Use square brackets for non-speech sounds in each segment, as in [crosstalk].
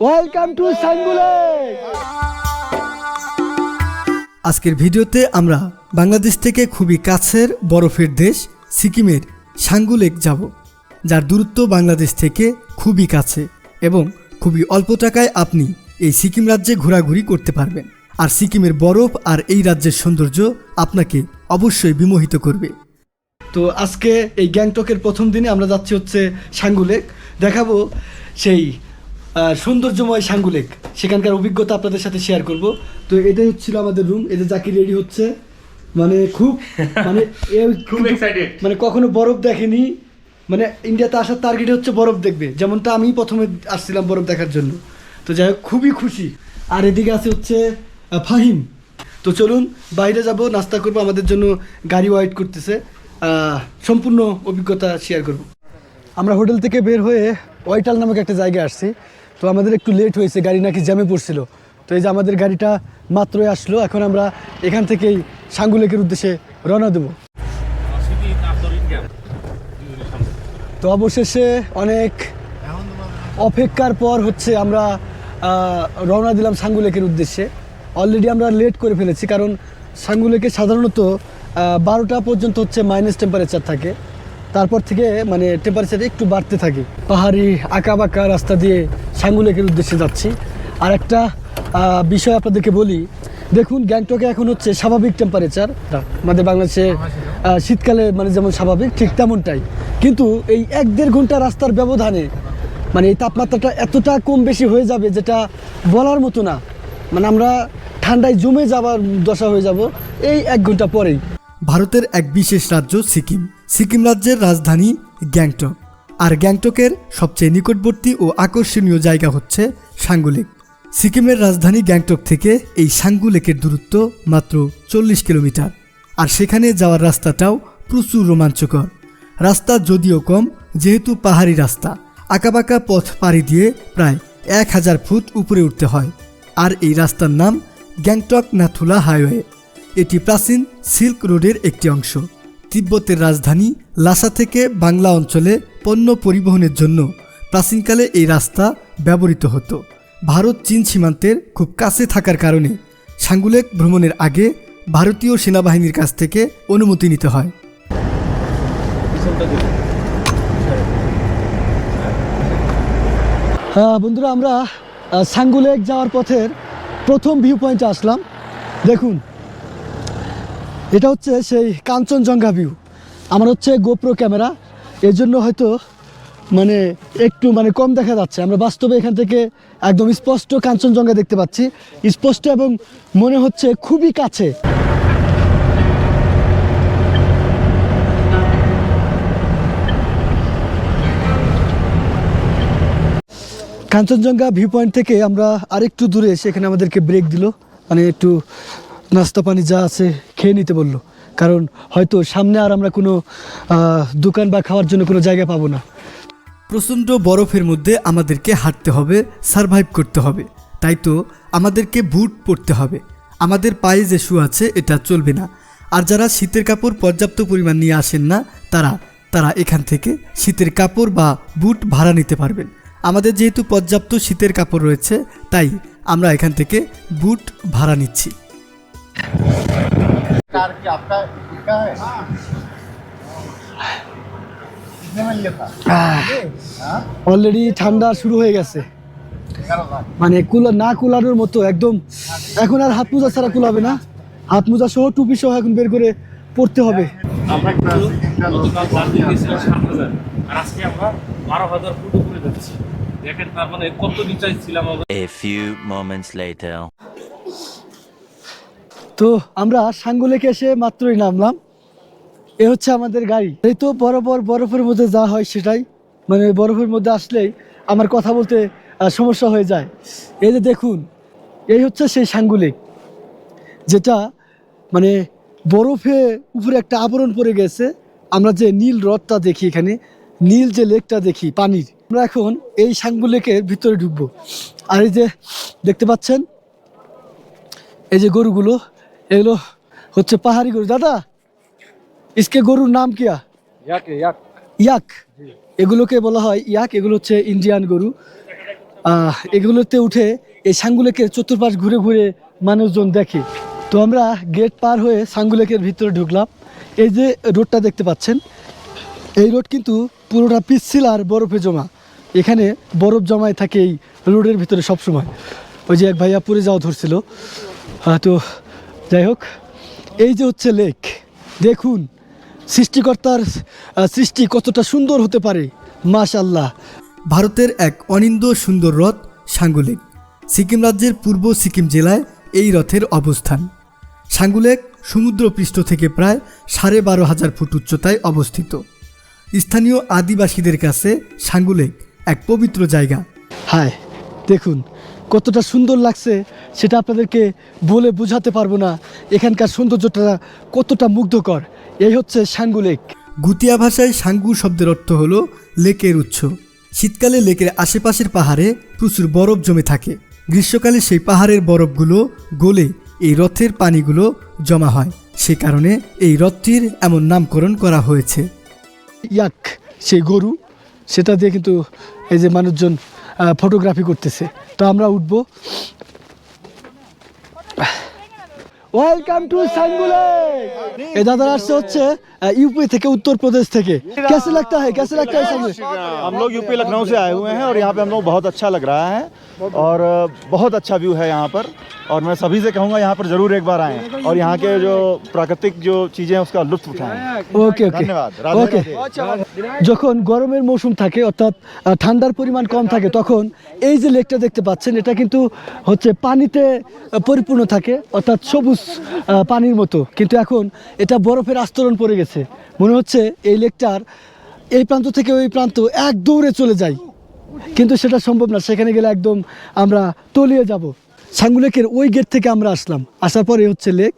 Welcome to আজকের ভিডিওতে আমরা বাংলাদেশ থেকে খুবই কাছের বরফের দেশ সিকিমের সাঙ্গুলেক যাব, যার দূরত্ব বাংলাদেশ থেকে খুবই কাছে এবং খুবই অল্প টাকায় আপনি এই সিকিম রাজ্যে ঘোরাঘুরি করতে পারবেন। আর সিকিমের বরফ আর এই রাজ্যের সৌন্দর্য আপনাকে অবশ্যই বিমোহিত করবে। তো আজকে এই গ্যাংটকের প্রথম দিনে আমরা যাচ্ছি হচ্ছে সাঙ্গুলেক। দেখাবো সেই সৌন্দর্যময় সাঙ্গুলেক সেখানকার অভিজ্ঞতা আপনাদের সাথে শেয়ার করব। তো এটাই হচ্ছিল আমাদের রুম এই যে জাকি রেডি হচ্ছে। মানে খুব মানে [laughs] খুব excited। মানে কখনো বরফ দেখেনি। মানে ইন্ডিয়াতে আসার টার্গেট হচ্ছে বরফ দেখবে। যেমনটা আমি প্রথমে আসছিলাম বরফ দেখার জন্য। তো যাই হোক খুবই খুশি। আর এদিকে আছে হচ্ছে ফাহিম। তো চলুন বাইরে যাব নাস্তা করব আমাদের জন্য গাড়ি ওয়াইট করতেছে। আহ, সম্পূর্ণ অভিজ্ঞতা শেয়ার করব। আমরা হোটেল থেকে বের হয়ে ওয়াইটাল নামক একটা জায়গায় আসছি। তো আমাদের একটু লেট হয়েছে, গাড়ি নাকি জ্যামে পড়ছিল। তো এই যে আমাদের গাড়িটা মাত্রই আসলো, এখন আমরা এখান থেকেই সাঙ্গুলেকের উদ্দেশ্যে রওনা দেবো। তো অবশেষে অনেক অপেক্ষার পর হচ্ছে আমরা রওনা দিলাম সাঙ্গুলেকের উদ্দেশ্যে। অলরেডি আমরা লেট করে ফেলেছি, কারণ সাঙ্গুলেকে সাধারণত বারোটা পর্যন্ত হচ্ছে মাইনাস টেম্পারেচার থাকে। তারপর থেকে মানে টেম্পারেচার একটু বাড়তে থাকে। পাহাড়ি আঁকা বাঁকা রাস্তা দিয়ে সাঙ্গুলেকের উদ্দেশ্যে যাচ্ছি। আর একটা বিষয় আপনাদেরকে বলি। দেখুন, গ্যাংটকে এখন হচ্ছে স্বাভাবিক টেম্পারেচার আমাদের বাংলাদেশে শীতকালে মানে যেমন স্বাভাবিক, ঠিক তেমনটাই। কিন্তু এই এক দেড় ঘণ্টা রাস্তার ব্যবধানে মানে এই তাপমাত্রাটা এতটা কম বেশি হয়ে যাবে যেটা বলার মতো না। মানে আমরা ঠান্ডায় জমে যাবার দশা হয়ে যাব এই এক ঘণ্টা পরেই। ভারতের এক বিশেষ রাজ্য সিকিম। সিকিম রাজ্যের রাজধানী গ্যাংটক। আর গ্যাংটকের সবচেয়ে নিকটবর্তী ও আকর্ষণীয় জায়গা হচ্ছে সাঙ্গুলেক। সিকিমের রাজধানী গ্যাংটক থেকে এই সাঙ্গুলেকের দূরত্ব মাত্র চল্লিশ কিলোমিটার, আর সেখানে যাওয়ার রাস্তাটাও প্রচুর রোমাঞ্চকর। রাস্তা যদিও কম, যেহেতু পাহাড়ি রাস্তা, আঁকাবাঁকা পথ পাড়ি দিয়ে প্রায় এক হাজার ফুট উপরে উঠতে হয়। আর এই রাস্তার নাম গ্যাংটক নাথুলা হাইওয়ে। এটি প্রাচীন সিল্ক রোডের একটি অংশ। তিব্বতের রাজধানী লাসা থেকে বাংলা অঞ্চলে পণ্য পরিবহনের জন্য প্রাচীনকালে এই রাস্তা ব্যবহৃত হতো। ভারত চীন সীমান্তের খুব কাছে থাকার কারণে সাঙ্গুলেক ভ্রমণের আগে ভারতীয় সেনাবাহিনীর কাছ থেকে অনুমতি নিতে হয়। হ্যাঁ বন্ধুরা, আমরা সাঙ্গুলেক যাওয়ার পথের প্রথম ভিউ পয়েন্টে আসলাম। দেখুন এটা হচ্ছে সেই কাঞ্চনজঙ্ঘা ভিউ আমার হচ্ছে গোপ্রো ক্যামেরা এর জন্য হয়তো মানে একটু মানে কম দেখা যাচ্ছে। আমরা বাস্তবে এখান থেকে একদম স্পষ্ট কাঞ্চনজঙ্ঘা দেখতে পাচ্ছি। স্পষ্ট এবং মনে হচ্ছে খুবই কাছে। কাঞ্চনজঙ্ঘা ভিউ পয়েন্ট থেকে আমরা আরেকটু দূরে এসে এখানে আমাদেরকে ব্রেক দিল। মানে একটু নাস্তা পানি যা আছে খেয়ে নিতে বলল। কারণ হয়তো সামনে আর আমরা কোনো দোকান বা খাওয়ার জন্য কোনো জায়গা পাবো না। প্রচণ্ড বরফের মধ্যে আমাদেরকে হাঁটতে হবে, সারভাইভ করতে হবে। তাই তো আমাদেরকে বুট পরতে হবে। আমাদের পায়ে যে শু আছে, এটা চলবে না। আর যারা শীতের কাপড় পর্যাপ্ত পরিমাণ নিয়ে আসেন না, তারা তারা এখান থেকে শীতের কাপড় বা বুট ভাড়া নিতে পারবেন। আমাদের যেহেতু পর্যাপ্ত শীতের কাপড় রয়েছে, তাই আমরা এখান থেকে বুট ভাড়া নিচ্ছি। कार की आपका इसका है कितने में लिया था हाँ অলরেডি ঠান্ডা শুরু হয়ে গেছে करो ना মানে কুলা না কুলানোর মতো একদম এখন আর হাত মোজা ছাড়া কুলাবে না হাত মোজা সহ টুপি সহ এখন বের করে পড়তে হবে আমরা কিন্তু গতকাল টার্গেট দিয়েছিলাম সাত হাজার আর আজকে আমরা বারো হাজার ফুট উপরে যাচ্ছি দেখেন তার মানে কত নিচাই ছিলাম আমরা A few moments later. তো আমরা সাঙ্গুলেকে এসে মাত্রই নামলাম। এ হচ্ছে আমাদের গাড়ি। এই তো বরাবর বরফের মধ্যে যা হয় সেটাই। মানে বরফের মধ্যে আসলেই আমার কথা বলতে সমস্যা হয়ে যায়। এই যে দেখুন, এই হচ্ছে সেই সাঙ্গুলিক যেটা মানে বরফে উপরে একটা আবরণ পড়ে গেছে। আমরা যে নীল হ্রদটা দেখি এখানে, নীল যে লেকটা দেখি, পানির, আমরা এখন এই সাঙ্গুলেকের ভিতরে ঢুকবো। আর এই যে দেখতে পাচ্ছেন, এই যে গরুগুলো এগুলো হচ্ছে পাহাড়ি গরু। দাদা ইসকে গরুর নাম কিয়া? ইয়াক এগুলোকে বলা হয় ইয়াক এগুলো হচ্ছে ইন্ডিয়ান গরু। এগুলোতে উঠে এই সাঙ্গুলেকের চতুর্পাশ ঘুরে ঘুরে মানুষজন দেখে। তো আমরা গেট পার হয়ে সাঙ্গুলেকের ভিতরে ঢুকলাম। এই যে রোডটা দেখতে পাচ্ছেন এই রোড কিন্তু পুরোটা পিচ্ছিল আর বরফে জমা। এখানে বরফ জমায় থাকে এই রোডের ভিতরে সবসময়। ওই যে এক ভাইয়া পুরে যাওয়া ধরছিল। তো যাই হোক এই যে হচ্ছে লেক দেখুন সৃষ্টিকর্তার সৃষ্টি কতটা সুন্দর হতে পারে মাশাল্লাহ ভারতের এক অনিন্দ সুন্দর রথ সাঙ্গুলেক। সিকিম রাজ্যের পূর্ব সিকিম জেলায় এই রথের অবস্থান। সাঙ্গুলেক সমুদ্রপৃষ্ঠ থেকে প্রায় সাড়ে বারো হাজার ফুট উচ্চতায় অবস্থিত। স্থানীয় আদিবাসীদের কাছে সাঙ্গুলেক এক পবিত্র জায়গা। হায় দেখুন কতটা সুন্দর লাগছে সেটা আপনাদেরকে বলে বোঝাতে পারব না। এখানকার সৌন্দর্যটা কতটা মুগ্ধকর। এই হচ্ছে সাঙ্গু লেক। গুতিয়া ভাষায় সাঙ্গু শব্দের অর্থ হলো লেকের উৎস। শীতকালে লেকের আশেপাশের পাহাড়ে প্রচুর বরফ জমে থাকে। গ্রীষ্মকালে সেই পাহাড়ের বরফগুলো গলে এই রথের পানিগুলো জমা হয়। সে কারণে এই রথটির এমন নামকরণ করা হয়েছে। ইয়াক সেই গরু সেটা দিয়ে কিন্তু এই যে মানুষজন ফটোগ্রাফি করতেছে। তো আমরা উঠব। ওয়েলকাম টু সাইনগুলো এ দাদা আসছে হচ্ছে ইউপি থেকে উত্তরপ্রদেশ থেকে कैसे लगता है कैसे लगता है संगुले हम लोग यूपी लखनऊ से आए हुए हैं और यहाँ पे हम लोग बहुत अच्छा लग रहा है और बहुत अच्छा व्यू है यहाँ पर और मैं सभी से कहूँगा यहाँ पर ज़रूर एक बार आएँ और यहाँ के जो प्राकृतिक जो चीज़ें हैं उसका लुत्फ उठाएं ওকে ওকে ধন্যবাদ, রাধে ওকে যখন গরমের মৌসুম থাকে অর্থাৎ আহ, ঠান্ডার পরিমাণ কম থাকে তখন এই যে লেকটা দেখতে পাচ্ছেন এটা কিন্তু হচ্ছে পানিতে আহ, পরিপূর্ণ থাকে অর্থাৎ সবুজ আহ, পানির মতো কিন্তু এখন এটা বরফের আস্তরণ পড়ে গেছে মনে হচ্ছে এই লেকটার এই প্রান্ত থেকে ওই প্রান্ত এক দৌড়ে চলে যায়। কিন্তু সেটা সম্ভব না সেখানে গেলে একদম আমরা তলিয়ে যাব। সাঙ্গুলেকের ওই গেট থেকে আমরা আসলাম। আসার পর পরে হচ্ছে লেক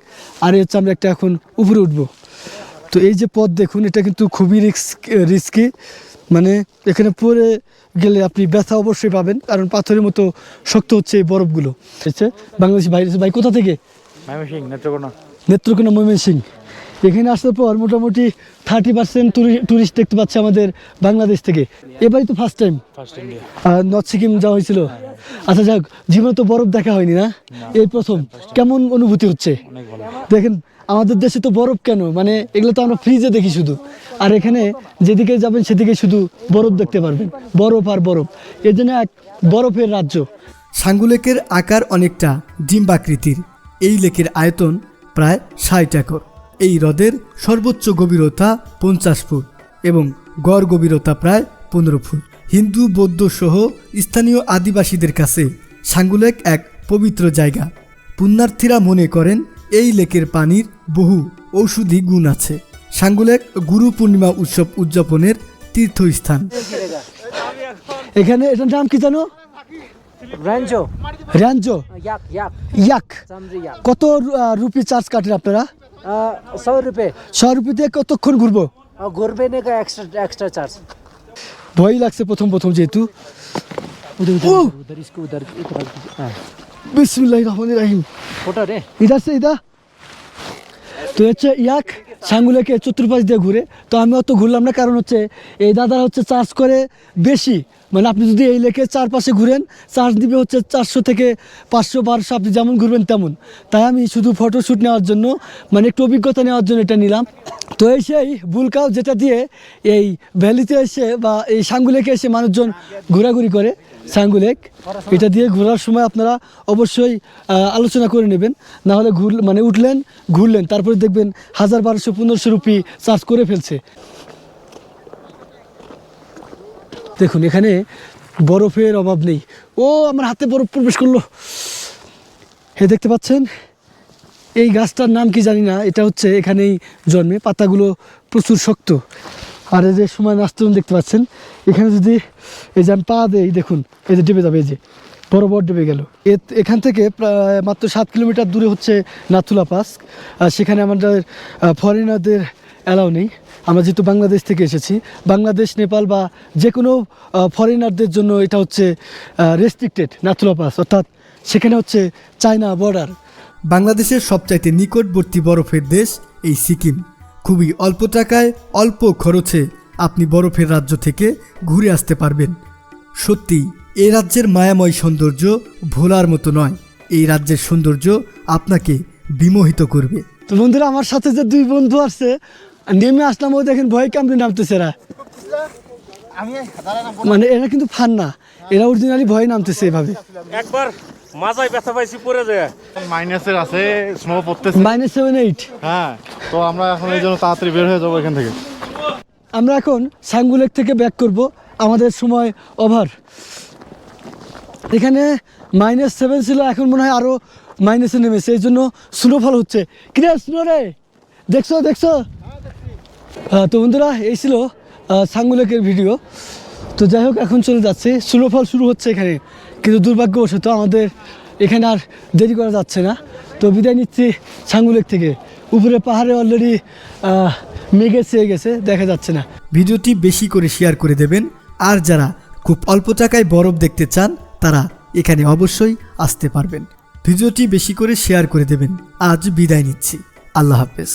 আর এই হচ্ছে আমরা একটা এখন উপরে উঠবো। তো এই যে পথ দেখুন এটা কিন্তু খুবই রিস্ক রিস্কি। মানে এখানে পড়ে গেলে আপনি ব্যথা অবশ্যই পাবেন কারণ পাথরের মতো শক্ত হচ্ছে এই বরফগুলো। হচ্ছে বাংলাদেশি বাইরে। ভাই কোথা থেকে? নেত্রকোনা। ময়মনসিং এখানে আসার পর মোটামুটি থার্টি পার্সেন্ট টুরিস্ট দেখতে পাচ্ছে আমাদের বাংলাদেশ থেকে। এবারই তো ফার্স্ট টাইম নর্থ সিকিম যাওয়া হয়েছিল। আচ্ছা যাক জীবনে তো বরফ দেখা হয়নি না? এই প্রথম। কেমন অনুভূতি হচ্ছে? দেখেন আমাদের দেশে তো বরফ কেন? মানে এগুলো তো আমরা ফ্রিজে দেখি শুধু। আর এখানে যেদিকে যাবেন সেদিকে শুধু বরফ দেখতে পারবেন। বরফ আর বরফ। এর জন্য এক বরফের রাজ্য। সাঙ্গুলেকের আকার অনেকটা ডিম্বাকৃতির। এই লেকের আয়তন প্রায় ষাট একর। এই হ্রদের সর্বোচ্চ গভীরতা পঞ্চাশ ফুট এবং গড় গভীরতা প্রায় পনেরো ফুট। হিন্দু বৌদ্ধ সহ স্থানীয় আদিবাসীদের কাছে সাঙ্গুলেক এক পবিত্র জায়গা। পুণ্যার্থীরা মনে করেন এই লেকের পানির বহু ঔষধি গুণ আছে। সাঙ্গুলেক গুরু পূর্ণিমা উৎসব উদযাপনের তীর্থস্থান। এখানে এটার নাম কি জানো? র্যাঞ্জো ইয়াক কত রুপি চার্জ কাটেন আপনারা? सौ रुपये ছ রুপি দিয়ে কতক্ষণ ঘুরবো और घुरबेने का एक्स्ट्रा एक्स्ट्रा चार्ज ভয় লাগছে প্রথম প্রথম যেহেতু उधर ओ! उधर उधर इसको उधर इधर বিসমিল্লাহির রহমানির রহিম फोटो रे ইধার সে ইধা তো হচ্ছে ইয়াক সাঙ্গুলেকে চতুর্পাশ দিয়ে ঘুরে তো আমি অত ঘুরলাম না কারণ হচ্ছে এই দাদারা হচ্ছে চার্জ করে বেশি মানে আপনি যদি এই লেকের চারপাশে ঘুরেন, চার্জ দিবে হচ্ছে চারশো থেকে পাঁচশো, বারোশো, আপনি যেমন ঘুরবেন তেমন। তাই আমি শুধু ফটোশ্যুট নেওয়ার জন্য মানে একটু অভিজ্ঞতা নেওয়ার জন্য এটা নিলাম। তো এই সেই বুলকাও যেটা দিয়ে এই ভ্যালিতে এসে বা এই সাঙ্গুলেকে এসে মানুষজন ঘোরাঘুরি করে সাঙ্গুলেক এটা দিয়ে ঘোরার সময় আপনারা অবশ্যই আলোচনা করে নেবেন। না হলে ঘুর মানে উঠলেন, ঘুরলেন, তারপরে দেখবেন হাজার বারোশো, পনেরোশো রুপি চার্জ করে ফেলছে। দেখুন, এখানে বরফের অভাব নেই। ও, আমার হাতে বরফ প্রবেশ করল। হে দেখতে পাচ্ছেন? এই গাছটার নাম কি জানি না, এটা হচ্ছে এখানেই জন্মে, পাতাগুলো প্রচুর শক্ত। আর এই যে সময় নাস্তরণ দেখতে পাচ্ছেন, এখানে যদি এই যে আমি পা দেই, দেখুন, এই যে ডেবে যাবে, এই যে বড় বড় ডেবে গেল। এখান থেকে প্রায় মাত্র সাত কিলোমিটার দূরে হচ্ছে নাথুলা পাস আর সেখানে আমাদের ফরেনারদের অ্যালাউ নেই। আমরা যেহেতু বাংলাদেশ থেকে এসেছি বাংলাদেশ নেপাল বা যে কোনো ফরেনারদের জন্য এটা হচ্ছে রেস্ট্রিক্টেড নাথুলা পাস অর্থাৎ সেখানে হচ্ছে চায়না বর্ডার বাংলাদেশের সবচাইতে নিকটবর্তী বরফের দেশ এই সিকিম। খুবই অল্প টাকায় অল্প খরচে আপনি বরফের রাজ্য থেকে ঘুরে আসতে পারবেন। সত্যি এ রাজ্যের মায়াময় সৌন্দর্য ভোলার মতো নয়। এই রাজ্যের সৌন্দর্য আপনাকে বিমোহিত করবে। তো বন্ধুরা আমার সাথে যে দুই বন্ধু আসছে নেমে আসলাম ও দেখেন ভয় কামড়ে নামতেছে এরা। মানে এরা কিন্তু ফান না এরা অরিজিনালি ভয় নামতেছে এভাবে। একবার মাজায় ব্যথা পাইছি পড়ে যায়। মাইনাসের আছে স্নো পড়তেছে। মাইনাস সেভেন এইট হ্যাঁ তো আমরা এখন এই জন্য তাড়াতাড়ি বের হয়ে যাব এখান থেকে। আমরা এখন সাঙ্গুলেক থেকে ব্যাক করব আমাদের সময় ওভার এখানে মাইনাস সেভেন ছিল এখন মনে হয় আরও মাইনাসে নেমেছে এই জন্য স্নোফল হচ্ছে। কিরে স্নো রে? দেখছ দেখছ? তো বন্ধুরা, এই ছিল সাঙ্গুলেকের ভিডিও। তো যাই হোক, এখন চলে যাচ্ছে। স্নোফল শুরু হচ্ছে এখানে, কিন্তু দুর্ভাগ্যবশত আমাদের এখানে আর দেরি করা যাচ্ছে না। তো বিদায় নিচ্ছি সাঙ্গুলেক থেকে। উপরে পাহাড়ে অলরেডি মেঘে চেয়ে গেছে, দেখা যাচ্ছে না। ভিডিওটি বেশি করে শেয়ার করে দেবেন। আর যারা খুব অল্প টাকায় বরফ দেখতে চান, তারা এখানে অবশ্যই আসতে পারবেন। ভিডিওটি বেশি করে শেয়ার করে দেবেন। আজ বিদায় নিচ্ছি। আল্লাহ হাফেজ।